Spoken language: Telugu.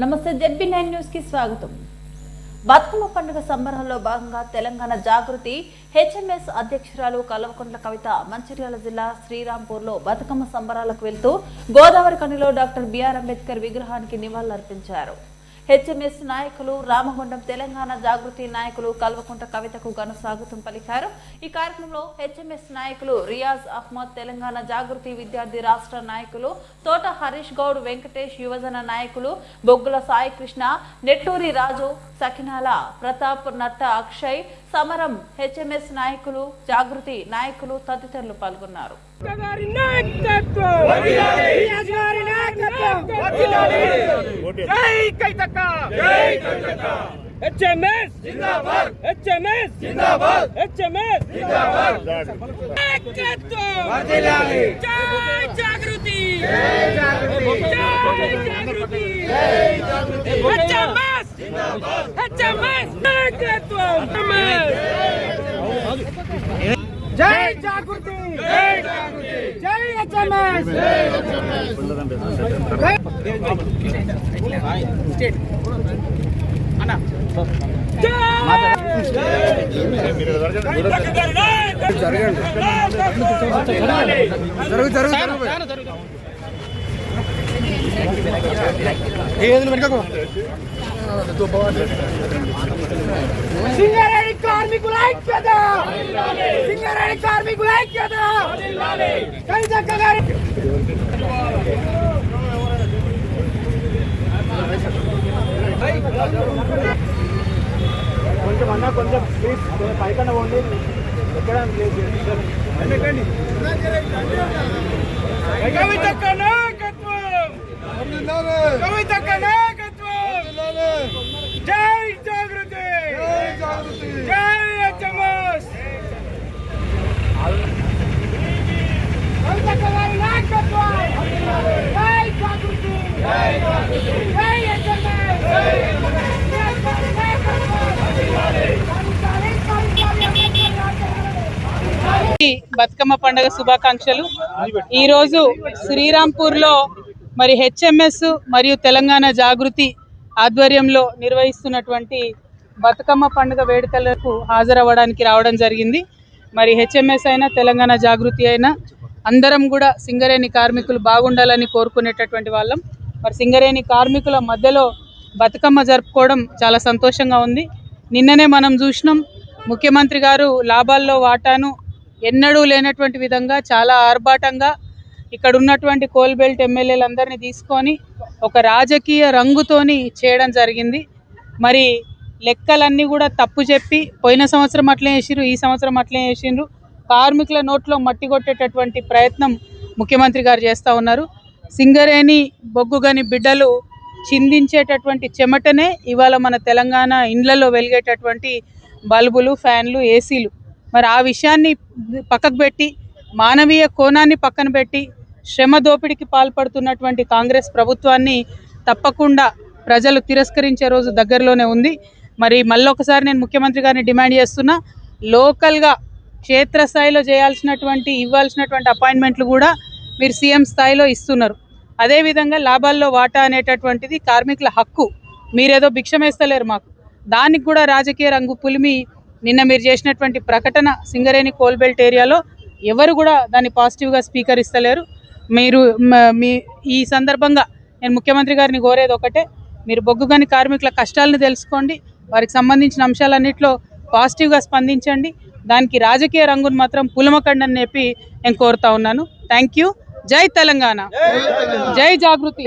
నమస్తే జెడ్బీ నైన్ న్యూస్కి స్వాగతం. బతుకమ్మ పండుగ సంబరాల్లో భాగంగా తెలంగాణ జాగృతి హెచ్ఎంఎస్ అధ్యక్షురాలు కల్వకుంట్ల కవిత మంచిర్యాల జిల్లా శ్రీరాంపూర్లో బతుకమ్మ సంబరాలకు వెళ్తూ గోదావరి కనిలో డాక్టర్ బిఆర్ అంబేద్కర్ విగ్రహానికి నివాళులర్పించారు. హెచ్ఎంఎస్ నాయకులు రామగుండం తెలంగాణ జాగృతి నాయకులు కల్వకుంట కవితకు ఘన స్వాగతం పలికారు. ఈ కార్యక్రమంలో హెచ్ఎంఎస్ నాయకులు రియాజ్ అహ్మద్ తెలంగాణ జాగృతి విద్యార్థి రాష్ట్ర నాయకులు తోట హరీష్ గౌడ్ వెంకటేష్ యువజన నాయకులు బొగ్గుల సాయి కృష్ణ నెట్టూరి రాజు సకినాల ప్రతాప్ నట్ట అక్షయ్ సమరం హెచ్ఎంఎస్ నాయకులు జాగృతి నాయకులు తదితరులు పాల్గొన్నారు. గారి నాయకత్వం. రియాజ్ హెచ్ఎంఎస్ జాగృతి జై జాగృతి జై హెచ్ఎంఎస్ జిందాబాద్ హెచ్ఎంఎస్ నాయకత్వం జై జాగృతి! జై జాగృతి జై హెచ్ఎంఎస్! సింగరేణి కార్మికుల ఐక్యత! ఐక్యత! కవితక్క గారి కొంచెం అన్న కొంచెం ప్లీజ్ పైకన్నా పోండి. ఎక్కడ కవితక్క నాయకత్వం! కవితక్క నాయకత్వం జై జాగృతి జై జాగృతి జై హెచ్ఎంఎస్ కవితక్క గారి నాయకత్వం జై జాగృతి జై జాగృతి జై హెచ్ఎంఎస్ జై ఈ బతుకమ్మ పండుగ శుభాకాంక్షలు. ఈరోజు శ్రీరాంపూర్లో మరి హెచ్ఎంఎస్ మరియు తెలంగాణ జాగృతి ఆధ్వర్యంలో నిర్వహిస్తున్నటువంటి బతుకమ్మ పండుగ వేడుకలకు హాజరవ్వడానికి రావడం జరిగింది. మరి హెచ్ఎంఎస్ అయినా తెలంగాణ జాగృతి అయినా అందరం కూడా సింగరేణి కార్మికులు బాగుండాలని కోరుకునేటటువంటి వాళ్ళం. మరి సింగరేణి కార్మికుల మధ్యలో బతుకమ్మ జరుపుకోవడం చాలా సంతోషంగా ఉంది. నిన్ననే మనం చూసినాం ముఖ్యమంత్రి గారు లాభాల్లో వాటాను ఎన్నడూ లేనటువంటి విధంగా చాలా ఆర్భాటంగా ఇక్కడ ఉన్నటువంటి కోల్బెల్ట్ ఎమ్మెల్యేలందరినీ తీసుకొని ఒక రాజకీయ రంగుతోని చేయడం జరిగింది. మరి లెక్కలన్నీ కూడా తప్పు చెప్పి పోయిన సంవత్సరం అట్లే వేసిండ్రు ఈ సంవత్సరం అట్లే చేసిండ్రు కార్మికుల నోట్లో మట్టి కొట్టేటటువంటి ప్రయత్నం ముఖ్యమంత్రి గారు చేస్తూ ఉన్నారు. సింగరేణి బొగ్గుగని బిడ్డలు చిందించేటటువంటి చెమటనే ఇవాళ మన తెలంగాణ ఇండ్లలో వెలిగేటటువంటి బల్బులు ఫ్యాన్లు ఏసీలు మరి ఆ విషయాన్ని పక్కకు పెట్టి మానవీయ కోణాన్ని పక్కన పెట్టి శ్రమ దోపిడీకి పాల్పడుతున్నటువంటి కాంగ్రెస్ ప్రభుత్వాన్ని తప్పకుండా ప్రజలు తిరస్కరించే రోజు దగ్గరలోనే ఉంది. మరి మళ్ళొకసారి నేను ముఖ్యమంత్రి గారిని డిమాండ్ చేస్తున్నా లోకల్గా క్షేత్రస్థాయిలో చేయాల్సినటువంటి ఇవ్వాల్సినటువంటి అపాయింట్మెంట్లు కూడా మీరు సీఎం స్థాయిలో ఇస్తున్నారు. అదేవిధంగా లాభాల్లో వాటా అనేటటువంటిది కార్మికుల హక్కు మీరేదో భిక్షమేస్తలేరు మాకు. దానికి కూడా రాజకీయ రంగు పులిమి నిన్న మీరు చేసినటువంటి ప్రకటన సింగరేణి కోల్బెల్ట్ ఏరియాలో ఎవరు కూడా దాన్ని పాజిటివ్గా స్వీకరిస్తలేరు. మీరు మీ ఈ సందర్భంగా నేను ముఖ్యమంత్రి గారిని కోరేది ఒకటే మీరు బొగ్గుగని కార్మికుల కష్టాలను తెలుసుకోండి వారికి సంబంధించిన అంశాలన్నింటిలో పాజిటివ్గా స్పందించండి దానికి రాజకీయ రంగును మాత్రం పులమకండి అని చెప్పి నేను కోరుతా ఉన్నాను. థ్యాంక్ యూ జై తెలంగాణ. జై జాగృతి.